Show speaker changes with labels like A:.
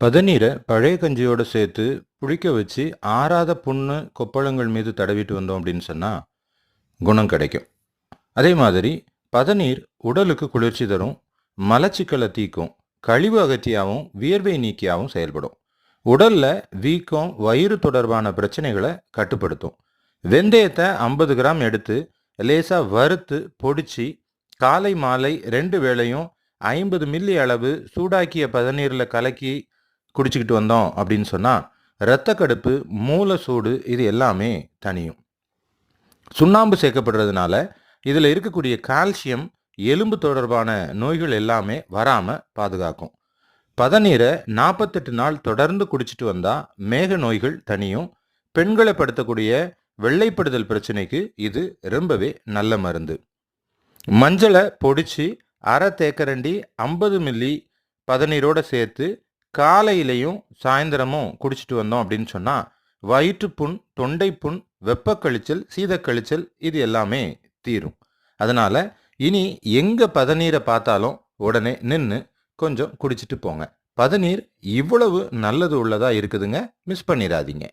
A: பதநீரை பழைய கஞ்சியோடு சேர்த்து புளிக்க வச்சு ஆறாத புண்ணு கொப்பளங்கள் மீது தடவிட்டு வந்தோம் அப்படின்னு சொன்னால் குணம் கிடைக்கும். அதே மாதிரி பதநீர் உடலுக்கு குளிர்ச்சி தரும் மலச்சிக்கலை தீக்கும் கழிவு அகற்றியாகவும் வியர்வை நீக்கியாகவும் செயல்படும். உடலில் வீக்கம் வயிறு தொடர்பான பிரச்சனைகளை கட்டுப்படுத்தும். வெந்தயத்தை ஐம்பது கிராம் எடுத்து லேசாக வறுத்து பொடிச்சு காலை மாலை ரெண்டு வேளையும் ஐம்பது மில்லி அளவு சூடாக்கிய பதநீரில் கலக்கி குடிச்சிக்கிட்டு வந்தோம் அப்படின்னு சொன்னால் இரத்த கடுப்பு மூல சூடு இது எல்லாமே தனியும். சுண்ணாம்பு சேர்க்கப்படுறதுனால இதில் இருக்கக்கூடிய கால்சியம் எலும்பு தொடர்பான நோய்கள் எல்லாமே வராமல் பாதுகாக்கும். பதநீரை நாற்பத்தெட்டு நாள் தொடர்ந்து குடிச்சிட்டு வந்தால் மேக நோய்கள் தனியும். பெண்களை படுத்தக்கூடிய வெள்ளைப்படுதல் பிரச்சனைக்கு இது ரொம்பவே நல்ல மருந்து. மஞ்சளை பொடிச்சு அரை தேக்கரண்டி ஐம்பது மில்லி பதநீரோடு சேர்த்து காலையிலையும் சாயந்தரமும் குடிச்சிட்டு வந்தோம் அப்படின்னு சொன்னால் வயிற்றுப்புண் தொண்டைப்புண் வெப்பக்கழிச்சல் சீதக்கழிச்சல் இது எல்லாமே தீரும். அதனால் இனி எங்கே பதநீரை பார்த்தாலும் உடனே நின்று கொஞ்சம் குடிச்சிட்டு போங்க. பதநீர் இவ்வளவு நல்லது உள்ளதாக இருக்குதுங்க. மிஸ் பண்ணிடாதீங்க.